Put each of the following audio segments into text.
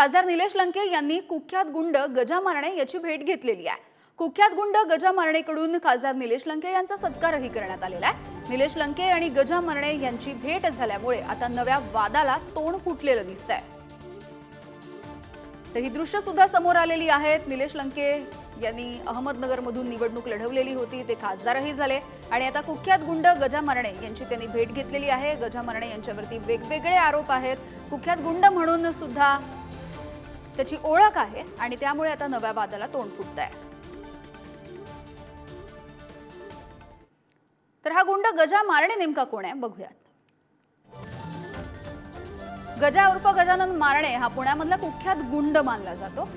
खासदार निलेश लंके यांनी कुख्यात गुंड गजा मारणे याची भेट घेतलेली आहे. कुख्यात गुंड गजा मारणेकडून खासदार निलेश लंके यांचा सत्कारही करण्यात आलेला आहे. निलेश लंके आणि गजा मारणे यांची भेट झाल्यामुळे आता नव्या वादाला तोंड फुटलेलं दिसत आहे तर ही दृश्य सुद्धा समोर आलेली आहेत. निलेश लंके यांनी अहमदनगरमधून निवडणूक लढवलेली होती ते खासदारही झाले. आणि आता कुख्यात गुंड गजा मारणे यांची त्यांनी भेट घेतलेली आहे. गजा मारणे यांच्यावरती वेगवेगळे आरोप आहेत. कुख्यात गुंड म्हणून सुद्धा त्याची ओळख आहे आणि त्यामुळे आता नव्या वादाला तोंड फुटत आहे तर हा गुंड गजा मारणे नेमका कोण आहे? बघूयात. गजा उर्फ गजानन मारणे हा पुण्यामधला कुख्यात गुंड मानला जातो.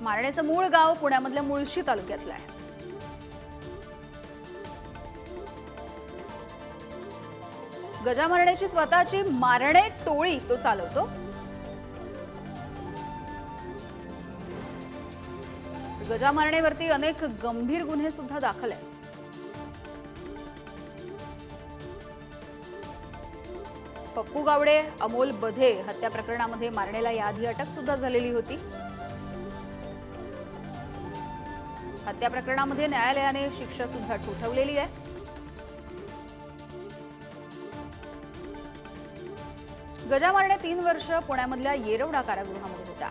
मारणेचं मूळ गाव पुण्यामधल्या मुळशी तालुक्यातलं आहे. गजा स्वतःची मारणे टोळी तो चालवतो. गजा अनेक गंभीर गुन्हे सुद्धा दाखल आहेत. पप्पू गावडे अमोल बधे हत्या प्रकरणामध्ये मारणेला याआधी अटक सुद्धा झालेली होती. हत्या प्रकरणामध्ये न्यायालयाने शिक्षा सुद्धा ठोठवलेली आहे. गजा मारणे तीन वर्ष पुण्यामधल्या येरवडा कारागृहामध्ये होता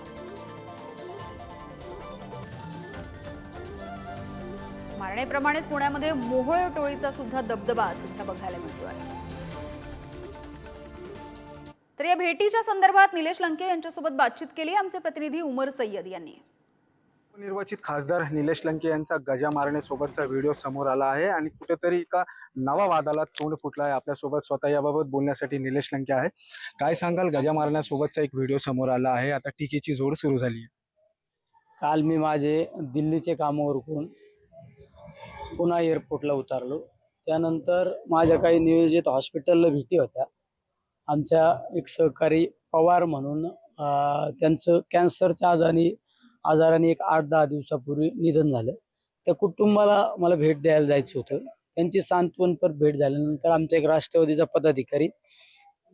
मारणेप्रमाणेच पुण्यामध्ये मोहोळ टोळीचा सुद्धा दबदबा सध्या बघायला मिळतो आहे तर या भेटीच्या संदर्भात निलेश लंके यांच्यासोबत बातचीत केली आमचे प्रतिनिधी उमर सय्यद यांनी. निर्वाचित खासदार निलेश लंके यांचा गजा मारण्यासोबतचा व्हिडिओ समोर आला आहे आणि कुठेतरी एका नवा वादाला तोंड फुटला आहे आपल्यासोबत स्वतः याबाबत बोलण्यासाठी निलेश लंके आहे. काय सांगाल? गजा मारण्यासोबतचा एक व्हिडिओ समोर आला आहे. आता टीकेची जोड सुरू झाली आहे. काल मी माझे दिल्लीचे काम करून पुन्हा एअरपोर्टला उतरलो. त्यानंतर माझ्या काही नियोजित हॉस्पिटलला भेटी होत्या. आमच्या एक सहकारी पवार म्हणून त्यांचं कॅन्सरच्या आजारी आजाराने एक आठ दहा दिवसापूर्वी निधन झालं. त्या कुटुंबाला मला भेट द्यायला जायचं होतं. त्यांची सांत्वनपर भेट झाल्यानंतर आमचा एक राष्ट्रवादीचा पदाधिकारी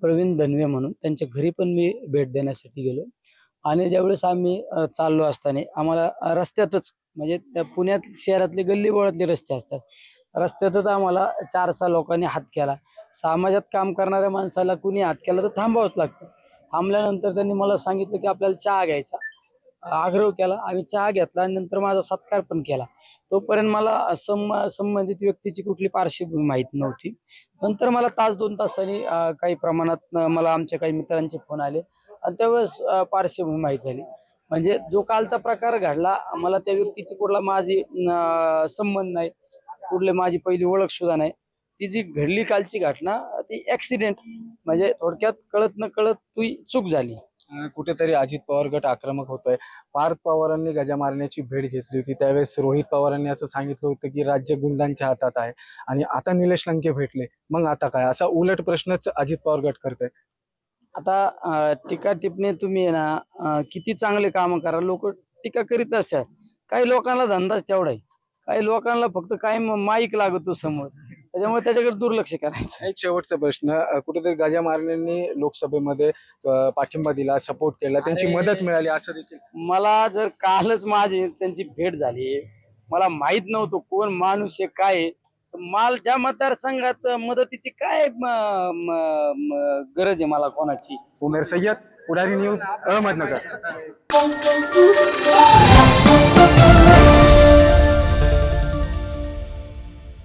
प्रवीण धनवे म्हणून त्यांच्या घरी पण मी भेट देण्यासाठी गेलो. आणि ज्यावेळेस आम्ही चाललो असताना आम्हाला रस्त्यातच म्हणजे त्या पुण्यात शहरातले गल्लीबोळातले रस्ते असतात. रस्त्यातच आम्हाला चार सहा लोकांनी हात केला. समाजात काम करणाऱ्या माणसाला कुणी हात केला तर थांबावंच लागतं. थांबल्यानंतर त्यांनी मला सांगितलं की आपल्याला चहा घ्यायचा. आग्रह केला आम्ही चहा घेतला आणि नंतर माझा सत्कार पण केला. तोपर्यंत मला संबंधित व्यक्तीची कुठली पार्श्वभूमी माहीत नव्हती. नंतर मला तास दोन तासांनी काही प्रमाणात मला आमच्या काही मित्रांचे फोन आले आणि त्यावेळेस पार्श्वभूमी माहीत झाली. म्हणजे जो कालचा प्रकार घडला मला त्या व्यक्तीची कुठला माझी संबंध नाही कुठली माझी पहिली ओळख सुद्धा नाही. ती जी घडली कालची घटना ती ऍक्सिडेंट म्हणजे थोडक्यात कळत न कळत ती चूक झाली. कुठेतरी अजित पवार गट आक्रमक होतोय. पार्थ पवारांनी गजा मारण्याची भेट घेतली होती. त्यावेळेस रोहित पवारांनी असं सांगितलं होतं की राज्य गुंडांच्या हातात आहे. आणि आता निलेश लंके भेटले. मग आता काय? असा उलट प्रश्नच अजित पवार गट करतोय. आता टीका टिपणे तुम्ही आहे ना किती चांगले काम करा. लोक टीका करीत असतात. काही लोकांना धंदाच तेवढा आहे. काही लोकांना फक्त काय माईक लागतो समोर. त्याच्यामुळे त्याच्याकडे दुर्लक्ष करायचं एक शेवटचा प्रश्न अं, कुठेतरी गजा मारण्यांनी लोकसभेमध्ये अं, पाठिंबा दिला सपोर्ट केला त्यांची अरे. मदत मिळाली असं देखील मला जर कालच माझी त्यांची भेट झाली मला माहीत नव्हतं कोण माणूस आहे काय आहे. तर माल ज्या मतदारसंघात मदतीची काय म- म- म- गरज आहे मला कोणाची उमेर सय्यद पुढारी न्यूज अहमदनगर